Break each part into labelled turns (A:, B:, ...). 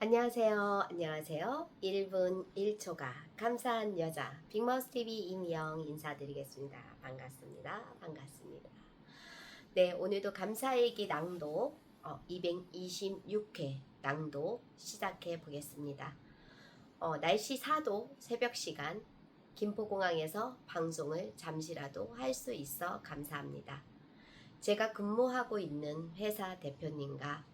A: 안녕하세요. 안녕하세요. 1분 1초가 감사한 여자 빅마우스 TV 임영 인사드리겠습니다. 반갑습니다. 반갑습니다. 네, 오늘도 감사일기 낭독 어, 226회 낭독 시작해 보겠습니다. 어, 날씨 4도 새벽 시간 김포공항에서 방송을 잠시라도 할 수 있어 감사합니다. 제가 근무하고 있는 회사 대표님과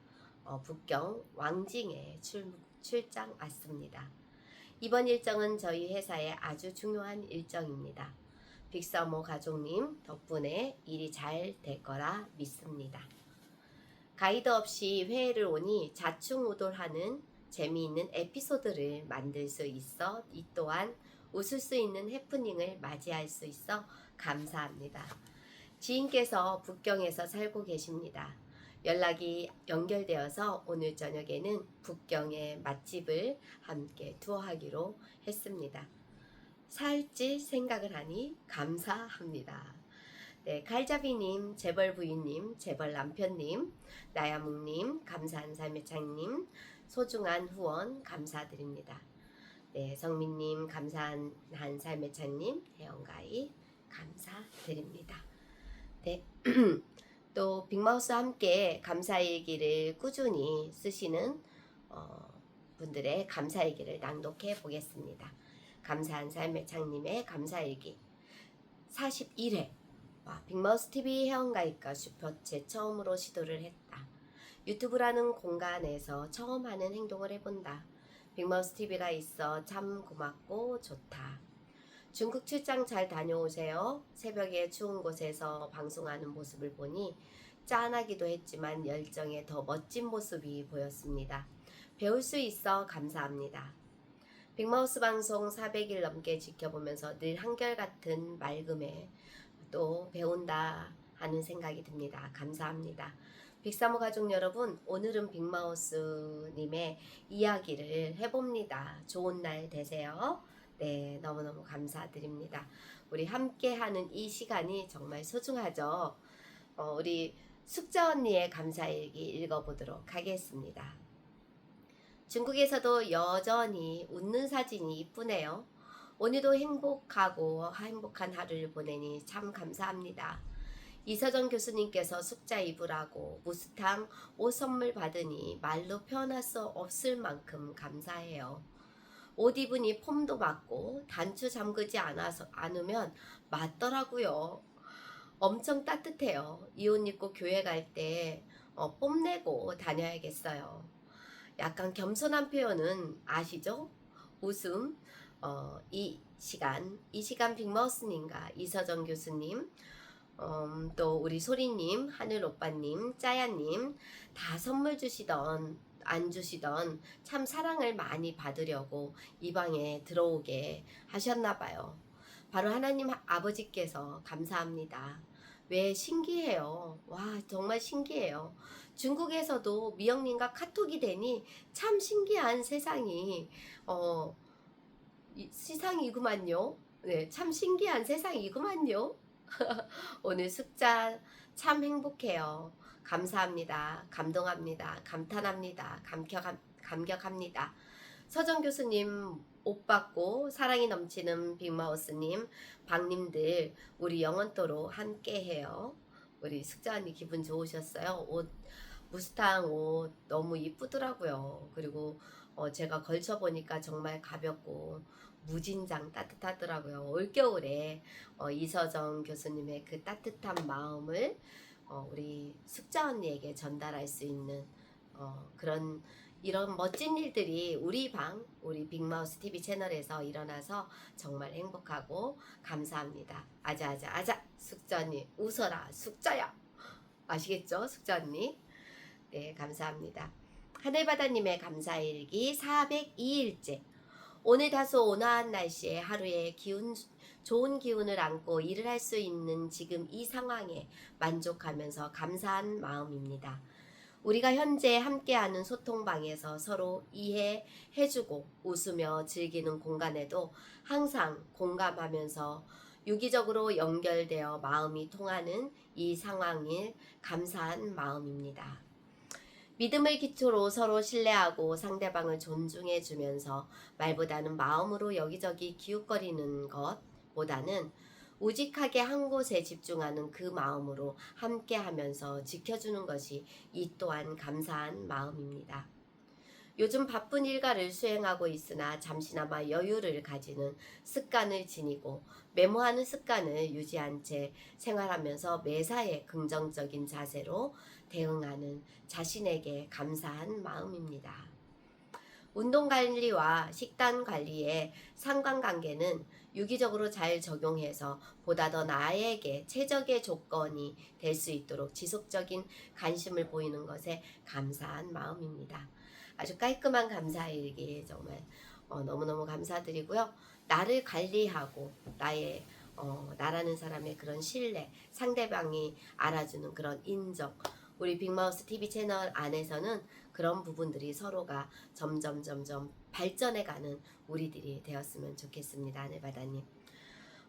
A: 어, 북경 왕징에 출, 출장 왔습니다. 이번 일정은 저희 회사의 아주 중요한 일정입니다. 빅서모 가족님 덕분에 일이 잘 될 거라 믿습니다. 가이드 없이 회의를 오니 자충우돌하는 재미있는 에피소드를 만들 수 있어 이 또한 웃을 수 있는 해프닝을 맞이할 수 있어 감사합니다. 지인께서 북경에서 살고 계십니다. 연락이 연결되어서 오늘 저녁에는 북경의 맛집을 함께 투어하기로 했습니다. 살찔 생각을 하니 감사합니다. 네, 칼자비님, 재벌 부인님, 재벌 남편님, 나야묵님, 감사한 삶의 창님, 소중한 후원 감사드립니다. 네, 성민님, 감사한 한 삶의 창님, 회원가입 감사드립니다. 네. 또 빅마우스와 함께 감사일기를 꾸준히 쓰시는 어, 분들의 감사일기를 낭독해 보겠습니다. 감사한 삶의 창님의 감사 일기 41회 와, 빅마우스 TV 회원가입과 슈퍼챗 처음으로 시도를 했다. 유튜브라는 공간에서 처음 하는 행동을 해본다. 빅마우스 TV가 있어 참 고맙고 좋다. 중국 출장 잘 다녀오세요. 새벽에 추운 곳에서 방송하는 모습을 보니 짠하기도 했지만 열정에 더 멋진 모습이 보였습니다. 배울 수 있어 감사합니다. 빅마우스 방송 400일 넘게 지켜보면서 늘 한결같은 맑음에 또 배운다 하는 생각이 듭니다. 감사합니다. 빅사모 가족 여러분, 오늘은 빅마우스님의 이야기를 해봅니다. 좋은 날 되세요. 네, 너무너무 감사드립니다. 우리 함께 하는 이 시간이 정말 소중하죠. 어, 우리 숙자 언니의 감사일기 읽어보도록 하겠습니다. 중국에서도 여전히 웃는 사진이 이쁘네요. 오늘도 행복하고 행복한 하루를 보내니 참 감사합니다. 이서정 교수님께서 숙자 입으라고 무스탕 옷 선물 받으니 말로 표현할 수 없을 만큼 감사해요. 옷 입으니 폼도 맞고 단추 잠그지 않아서 않으면 맞더라고요. 엄청 따뜻해요. 이 옷 입고 교회 갈때 어, 뽐내고 다녀야겠어요. 약간 겸손한 표현은 아시죠? 웃음. 어, 이 시간, 이 시간 빅마우스님과 이서정 교수님, 음, 또 우리 소리님, 하늘 오빠님, 짜야님 다 선물 주시던 안 주시던 참 사랑을 많이 받으려고 이 방에 들어오게 하셨나 봐요. 바로 하나님 아버지께서 감사합니다. 왜 신기해요. 와, 정말 신기해요. 중국에서도 미영님과 카톡이 되니 참 신기한 세상이, 어, 이, 세상이구만요. 네, 참 신기한 세상이구만요. 오늘 숙자 참 행복해요. 감사합니다. 감동합니다. 감탄합니다. 감격, 감격합니다. 서정 교수님 옷 받고 사랑이 넘치는 빅마우스님, 박님들 우리 영원토로 함께해요. 우리 숙자 언니 기분 좋으셨어요? 옷 무스탕 옷 너무 이쁘더라고요. 그리고 어, 제가 걸쳐 보니까 정말 가볍고 무진장 따뜻하더라고요. 올겨울에 어, 이서정 교수님의 그 따뜻한 마음을 어, 우리 숙자 언니에게 전달할 수 있는 어, 그런 이런 멋진 일들이 우리 방, 우리 빅마우스 TV 채널에서 일어나서 정말 행복하고 감사합니다. 아자 아자 아자. 숙자 언니 웃어라. 숙자야. 아시겠죠? 숙자 언니? 네 감사합니다. 하늘바다님의 감사일기 402일째. 오늘 다소 온화한 날씨에 하루에 기운 좋은 기운을 안고 일을 할 수 있는 지금 이 상황에 만족하면서 감사한 마음입니다. 우리가 현재 함께하는 소통방에서 서로 이해해주고 웃으며 즐기는 공간에도 항상 공감하면서 유기적으로 연결되어 마음이 통하는 이 상황일 감사한 마음입니다. 믿음을 기초로 서로 신뢰하고 상대방을 존중해 주면서 말보다는 마음으로 여기저기 기웃거리는 것 보다는 우직하게 한 곳에 집중하는 그 마음으로 함께 하면서 지켜주는 것이 이 또한 감사한 마음입니다. 요즘 바쁜 일과를 수행하고 있으나 잠시나마 여유를 가지는 습관을 지니고 메모하는 습관을 유지한 채 생활하면서 매사에 긍정적인 자세로 대응하는 자신에게 감사한 마음입니다. 운동 관리와 식단 관리의 상관관계는 유기적으로 잘 적용해서 보다 더 나에게 최적의 조건이 될 수 있도록 지속적인 관심을 보이는 것에 감사한 마음입니다. 아주 깔끔한 감사일기 정말 어, 너무너무 감사드리고요. 나를 관리하고 나의 어, 나라는 사람의 그런 신뢰, 상대방이 알아주는 그런 인정. 우리 빅마우스 TV 채널 안에서는 그런 부분들이 서로가 점점 점점 발전해가는 우리들이 되었으면 좋겠습니다. 하늘바다님.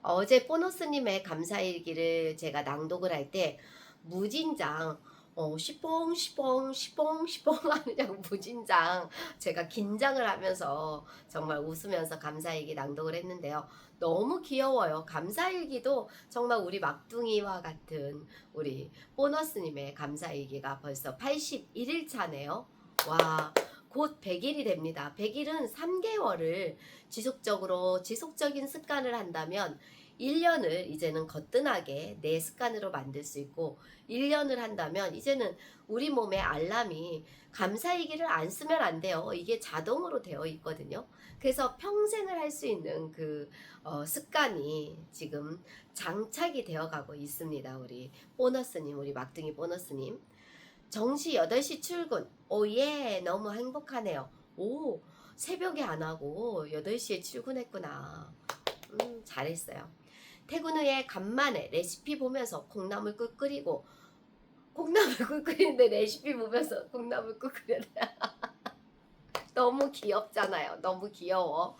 A: 어제 보너스님의 감사일기를 제가 낭독을 할 때 무진장 어, 시뽕 시뽕 시뽕 시뽕 하느냐고 무진장 제가 긴장을 하면서 정말 웃으면서 감사일기 낭독을 했는데요. 너무 귀여워요. 감사일기도 정말 우리 막둥이와 같은 우리 보너스님의 감사일기가 벌써 81일 차네요. 와, 곧 100일이 됩니다. 100일은 3개월을 지속적으로 지속적인 습관을 한다면 1년을 이제는 거뜬하게 내 습관으로 만들 수 있고 1년을 한다면 이제는 우리 몸의 알람이 감사일기를 안 쓰면 안 돼요. 이게 자동으로 되어 있거든요. 그래서 평생을 할 수 있는 그 어, 습관이 지금 장착이 되어 가고 있습니다. 우리 보너스님, 우리 막둥이 보너스님. 정시 8시 출근. 오, 예, 너무 행복하네요. 오, 새벽에 안 하고 8시에 출근했구나. 음, 잘했어요. 퇴근 후에 간만에 레시피 보면서 콩나물국 끓이고 콩나물국 끓이는데 레시피 보면서 콩나물국 끓여야 너무 귀엽잖아요. 너무 귀여워.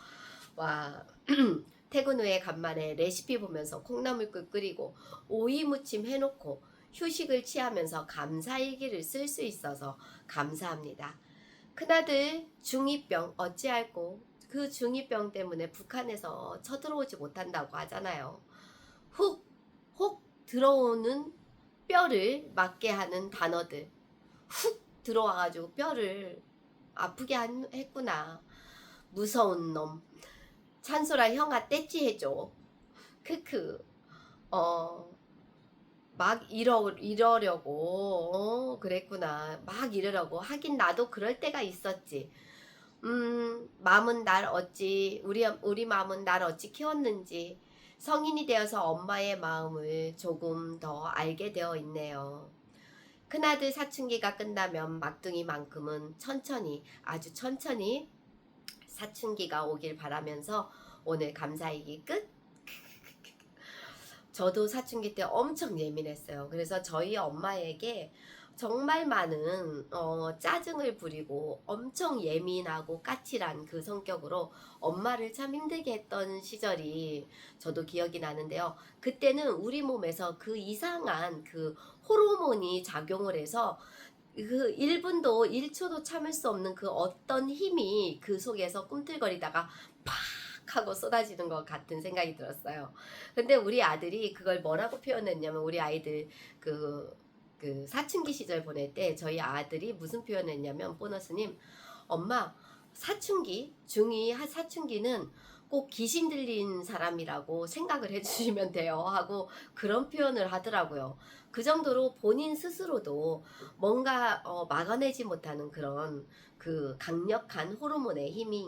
A: 와. 퇴근 후에 간만에 레시피 보면서 콩나물국 끓이고 오이 무침 해놓고 휴식을 취하면서 감사 일기를 쓸 수 있어서 감사합니다. 큰아들 중2병 어찌할꼬 그 중2병 때문에 북한에서 쳐들어오지 못한다고 하잖아요. 훅, 혹 들어오는 뼈를 맞게 하는 단어들. 훅 들어와가지고 뼈를 아프게 한- 했구나. 무서운 놈. 찬소라 형아 떼찌 해줘. 크크. 어. 막 이러, 이러려고, 어, 그랬구나. 막 이러려고. 하긴 나도 그럴 때가 있었지. 음, 마음은 날 어찌, 우리, 우리 마음은 날 어찌 키웠는지, 성인이 되어서 엄마의 마음을 조금 더 알게 되어 있네요. 큰아들 사춘기가 끝나면 막둥이만큼은 천천히, 아주 천천히 사춘기가 오길 바라면서 오늘 감사일기 끝! 저도 사춘기 때 엄청 예민했어요. 그래서 저희 엄마에게 정말 많은 어, 짜증을 부리고 엄청 예민하고 까칠한 그 성격으로 엄마를 참 힘들게 했던 시절이 저도 기억이 나는데요. 그때는 우리 몸에서 그 이상한 그 호르몬이 작용을 해서 그 1분도 1초도 참을 수 없는 그 어떤 힘이 그 속에서 꿈틀거리다가 팍 하고 쏟아지는 것 같은 생각이 들었어요. 근데 우리 아들이 그걸 뭐라고 표현했냐면 우리 아이들 그, 그 사춘기 시절 보낼 때 저희 아들이 무슨 표현했냐면 보너스님 엄마 사춘기 중2 사춘기는 꼭 귀신 들린 사람이라고 생각을 해주시면 돼요 하고 그런 표현을 하더라고요. 그 정도로 본인 스스로도 뭔가 어, 막아내지 못하는 그런 그 강력한 호르몬의 힘이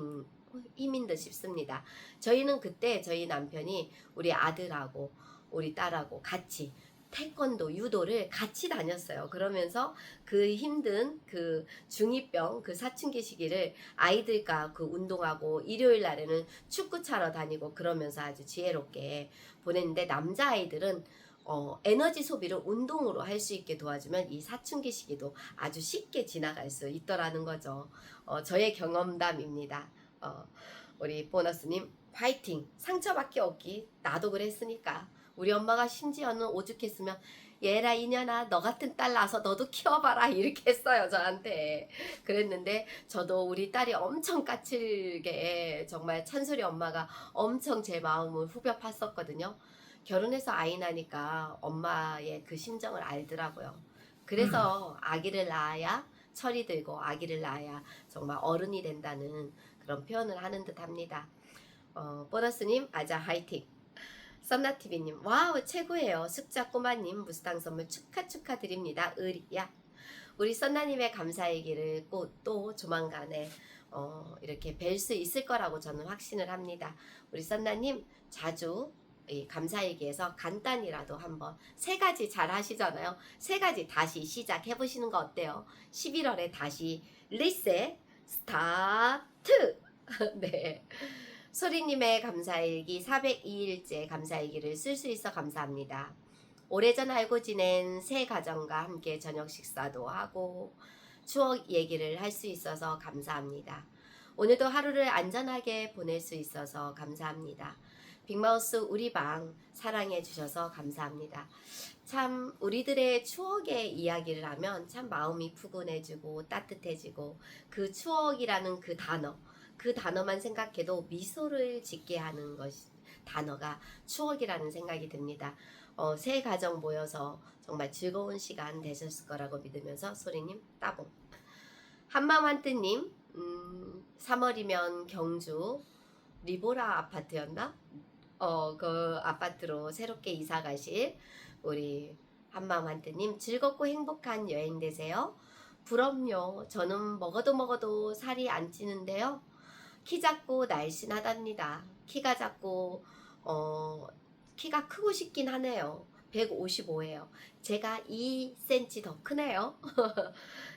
A: 힘인 듯 싶습니다. 저희는 그때 저희 남편이 우리 아들하고 우리 딸하고 같이 태권도, 유도를 같이 다녔어요. 그러면서 그 힘든 그 중2병, 그 사춘기 시기를 아이들과 그 운동하고 일요일 날에는 축구 차러 다니고 그러면서 아주 지혜롭게 보냈는데 남자아이들은 어, 에너지 소비를 운동으로 할 수 있게 도와주면 이 사춘기 시기도 아주 쉽게 지나갈 수 있더라는 거죠. 어, 저의 경험담입니다. 어, 우리 보너스님 화이팅! 상처밖에 없기 나도 그랬으니까. 우리 엄마가 심지어는 오죽했으면 얘라 이년아 너 같은 딸 낳아서 너도 키워봐라 이렇게 했어요 저한테. 그랬는데 저도 우리 딸이 엄청 까칠게 정말 찬소리 엄마가 엄청 제 마음을 후벼 팠었거든요. 결혼해서 아이 나니까 엄마의 그 심정을 알더라고요. 그래서 아기를 낳아야 철이 들고 아기를 낳아야 정말 어른이 된다는 그런 표현을 하는 듯 합니다. 어, 보너스님 아자 화이팅. 썸나TV님 와우 최고예요. 숙자 꼬마님 무스탕 선물 축하 축하드립니다. 의리야. 우리 썬나님의 감사 얘기를 꼭 또 조만간에 어, 이렇게 뵐 수 있을 거라고 저는 확신을 합니다. 우리 썬나님 자주 이 감사 얘기에서 간단히라도 한번 세 가지 잘 하시잖아요. 세 가지 다시 시작해 보시는 거 어때요? 11월에 다시 리셋 스타트 네 소리님의 감사일기 402일째 감사일기를 쓸 수 있어 감사합니다. 오래전 알고 지낸 새 가정과 함께 저녁 식사도 하고 추억 얘기를 할 수 있어서 감사합니다. 오늘도 하루를 안전하게 보낼 수 있어서 감사합니다. 빅마우스 우리 방 사랑해 주셔서 감사합니다. 참 우리들의 추억의 이야기를 하면 참 마음이 푸근해지고 따뜻해지고 그 추억이라는 그 단어 그 단어만 생각해도 미소를 짓게 하는 것이 단어가 추억이라는 생각이 듭니다. 어, 새 가정 모여서 정말 즐거운 시간 되셨을 거라고 믿으면서 소리님 따봉. 한마음 한뜨님 음, 3월이면 경주 리보라 아파트였나? 어, 그 아파트로 새롭게 이사 가실 우리 한마음 한뜨님 즐겁고 행복한 여행 되세요. 부럽요. 저는 먹어도 먹어도 살이 안 찌는데요. 키 작고 날씬하답니다. 키가 작고 어 키가 크고 싶긴 하네요. 155예요. 제가 2cm 더 크네요.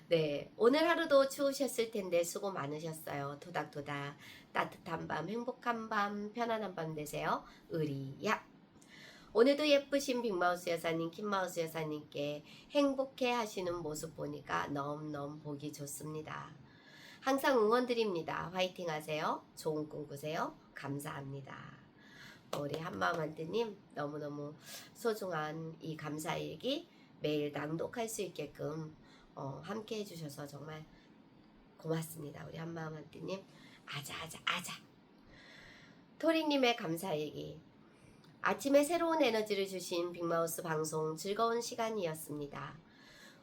A: 네, 오늘 하루도 추우셨을 텐데 수고 많으셨어요. 도닥도닥 따뜻한 밤, 행복한 밤, 편안한 밤 되세요. 의리야. 오늘도 예쁘신 빅마우스 여사님, 킴마우스 여사님께 행복해 하시는 모습 보니까 너무너무 보기 좋습니다. 항상 응원드립니다. 화이팅 하세요. 좋은 꿈 꾸세요. 감사합니다. 우리 한마음한테님 너무너무 소중한 이 감사일기 매일 낭독할 수 있게끔 어, 함께 해주셔서 정말 고맙습니다. 우리 한마음한테님 아자 아자 아자 토리님의 감사일기 아침에 새로운 에너지를 주신 빅마우스 방송 즐거운 시간이었습니다.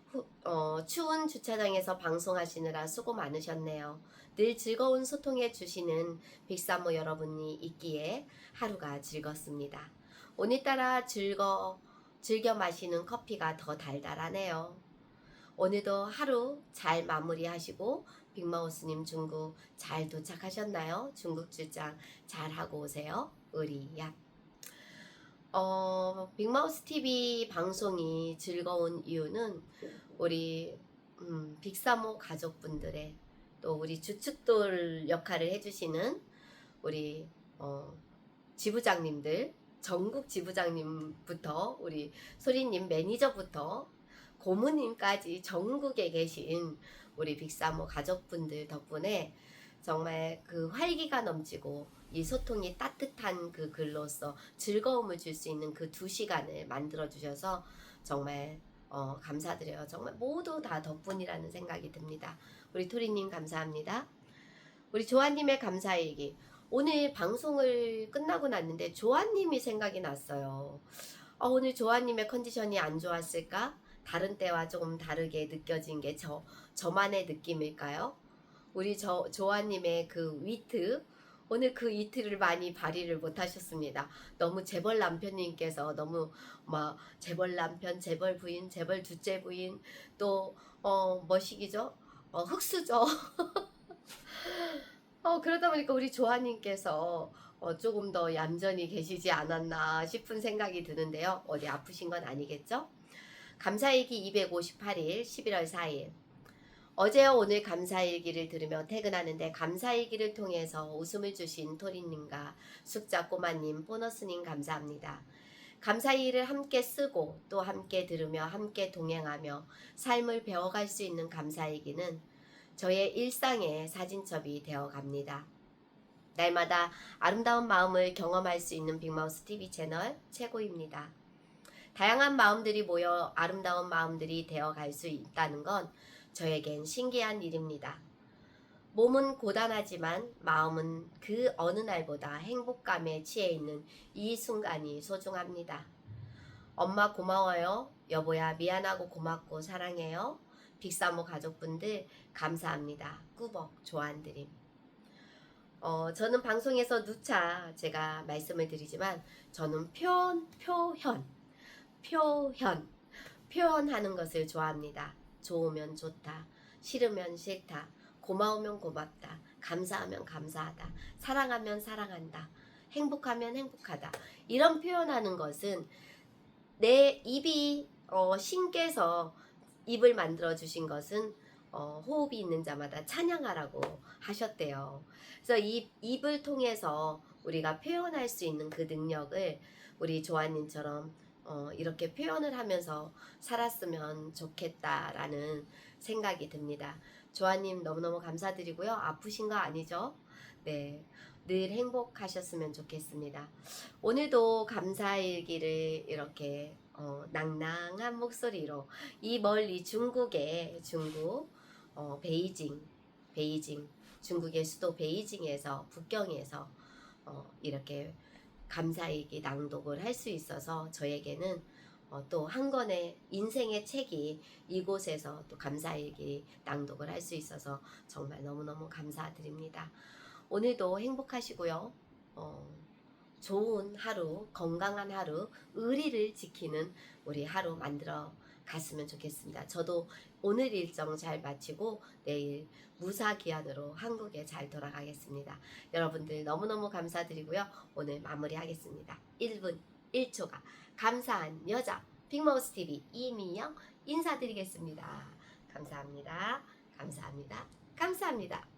A: 후, 어, 추운 주차장에서 방송하시느라 수고 많으셨네요. 늘 즐거운 소통해 주시는 빅사모 여러분이 있기에 하루가 즐겁습니다. 오늘따라 즐거, 즐겨 마시는 커피가 더 달달하네요. 오늘도 하루 잘 마무리하시고 빅마우스님 중국 잘 도착하셨나요? 중국 출장 잘 하고 오세요. 의리야. 어, 빅마우스 TV 방송이 즐거운 이유는 우리 음, 빅사모 가족분들의 또 우리 주축돌 역할을 해주시는 우리 어, 지부장님들 전국 지부장님부터 우리 소리님 매니저부터 고모님까지 전국에 계신 우리 빅사모 가족분들 덕분에 정말 그 활기가 넘치고 이 소통이 따뜻한 그 글로서 즐거움을 줄 수 있는 그 두 시간을 만들어 주셔서 정말 어, 감사드려요. 정말 모두 다 덕분이라는 생각이 듭니다. 우리 토리님 감사합니다. 우리 조아님의 감사일기. 오늘 방송을 끝나고 났는데 조아님이 생각이 났어요. 어, 오늘 조아님의 컨디션이 안 좋았을까? 다른 때와 조금 다르게 느껴진 게 저, 저만의 느낌일까요? 우리 저, 조아님의 그 위트, 오늘 그 이틀을 많이 발휘를 못 하셨습니다. 너무 재벌 남편님께서 너무 막 재벌 남편, 재벌 부인, 재벌 둘째 부인 또 어, 뭐시기죠? 어, 흑수저. 어, 그러다 보니까 우리 조아님께서 어, 조금 더 얌전히 계시지 않았나 싶은 생각이 드는데요. 어디 아프신 건 아니겠죠? 감사일기 258일 11월 4일 어제와 오늘 감사일기를 들으며 퇴근하는데 감사일기를 통해서 웃음을 주신 토리님과 숙자 꼬마님, 보너스님 감사합니다. 감사일을 함께 쓰고 또 함께 들으며 함께 동행하며 삶을 배워갈 수 있는 감사일기는 저의 일상의 사진첩이 되어 갑니다. 날마다 아름다운 마음을 경험할 수 있는 빅마우스 TV 채널 최고입니다. 다양한 마음들이 모여 아름다운 마음들이 되어 갈 수 있다는 건 저에겐 신기한 일입니다. 몸은 고단하지만 마음은 그 어느 날보다 행복감에 취해 있는 이 순간이 소중합니다. 엄마 고마워요. 여보야 미안하고 고맙고 사랑해요. 빅사모 가족분들 감사합니다. 꾸벅 조안드림. 어, 저는 방송에서 누차 제가 말씀을 드리지만 저는 표현, 표현, 표현, 표현하는 것을 좋아합니다. 좋으면 좋다, 싫으면 싫다, 고마우면 고맙다, 감사하면 감사하다, 사랑하면 사랑한다, 행복하면 행복하다. 이런 표현하는 것은 내 입이 어, 신께서 입을 만들어 주신 것은 어, 호흡이 있는 자마다 찬양하라고 하셨대요. 그래서 이 입을 통해서 우리가 표현할 수 있는 그 능력을 우리 조아님처럼 어, 이렇게 표현을 하면서 살았으면 좋겠다라는 생각이 듭니다. 조아님 너무너무 감사드리고요. 아프신 거 아니죠? 네. 늘 행복하셨으면 좋겠습니다. 오늘도 감사일기를 이렇게 어, 낭낭한 목소리로 이 멀리 중국의 중국 어, 베이징 베이징 중국의 수도 베이징에서 북경에서 어, 이렇게 감사일기 낭독을 할 수 있어서 저에게는 어, 또 한 권의 인생의 책이 이곳에서 또 감사일기 낭독을 할 수 있어서 정말 너무너무 감사드립니다. 오늘도 행복하시고요. 어, 좋은 하루, 건강한 하루, 의리를 지키는 우리 하루 만들어 갔으면 좋겠습니다. 저도 오늘 일정 잘 마치고 내일 무사 기한으로 한국에 잘 돌아가겠습니다. 여러분들 너무너무 감사드리고요. 오늘 마무리하겠습니다. 1분 1초가 감사한 여자 빅마우스 TV 이미영 인사드리겠습니다. 감사합니다. 감사합니다. 감사합니다.